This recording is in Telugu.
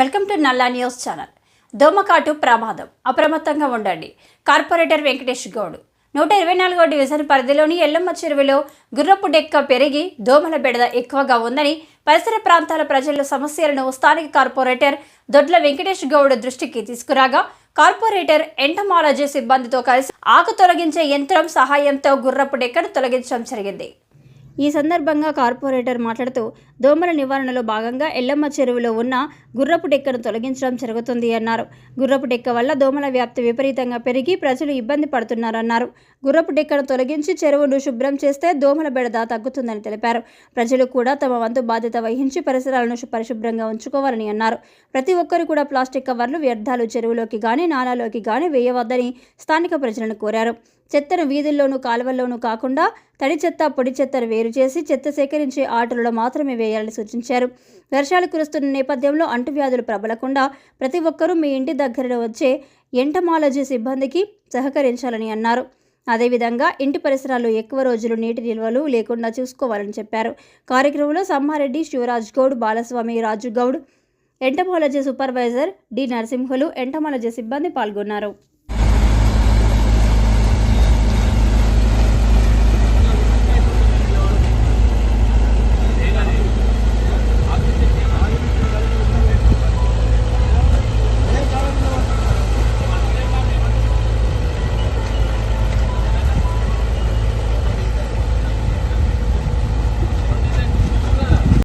Welcome to Nalla news channel. దోమకాటు ప్రమాదం. అప్రమత్తంగా ఉండండి. కార్పొరేటర్ వెంకటేష్ గౌడ్. నూట ఇరవై నాలుగో డివిజన్ పరిధిలోని ఎల్లమ్మ చెరువులో గుర్రపు డెక్క పెరిగి దోమల బెడద ఎక్కువగా ఉందని పరిసర ప్రాంతాల ప్రజల సమస్యలను స్థానిక కార్పొరేటర్ దొడ్ల వెంకటేష్ గౌడ్ దృష్టికి తీసుకురాగా కార్పొరేటర్ ఎంటమాలజీ సిబ్బందితో కలిసి ఆకు తొలగించే యంత్రం సహాయంతో గుర్రపు డెక్కను తొలగించడం జరిగింది. ఈ సందర్భంగా కార్పొరేటర్ మాట్లాడుతూ దోమల నివారణలో భాగంగా ఎల్లమ్మ చెరువులో ఉన్న గుర్రపు డెక్కను తొలగించడం జరుగుతుంది అన్నారు. గుర్రపు డెక్క వల్ల దోమల వ్యాప్తి విపరీతంగా పెరిగి ప్రజలు ఇబ్బంది పడుతున్నారన్నారు. గుర్రపు డెక్కను తొలగించి చెరువును శుభ్రం చేస్తే దోమల బెడద తగ్గుతుందని తెలిపారు. ప్రజలు కూడా తమ వంతు బాధ్యత వహించి పరిసరాలను పరిశుభ్రంగా ఉంచుకోవాలని అన్నారు. ప్రతి ఒక్కరు కూడా ప్లాస్టిక్ కవర్లు వ్యర్థాలు చెరువులోకి గాని నాలాలోకి గాని వేయవద్దని స్థానిక ప్రజలను కోరారు. చెత్తను వీధుల్లోనూ కాలువల్లోనూ కాకుండా తడి చెత్త పొడి చెత్తను వేరు చేసి చెత్త సేకరించే ఆటలలో మాత్రమే వేయాలని సూచించారు. వర్షాలు కురుస్తున్న నేపథ్యంలో అంటువ్యాధులు ప్రబలకుండా ప్రతి ఒక్కరూ మీ ఇంటి దగ్గర వచ్చే ఎంటమాలజీ సిబ్బందికి సహకరించాలని అన్నారు. అదేవిధంగా ఇంటి పరిసరాల్లో ఎక్కువ రోజులు నీటి నిల్వలు లేకుండా చూసుకోవాలని చెప్పారు. కార్యక్రమంలో Sammareddy Shivraj Goud Balaswamy Raju Goud entomology supervisor D Narasimhulu entomology సిబ్బంది పాల్గొన్నారు.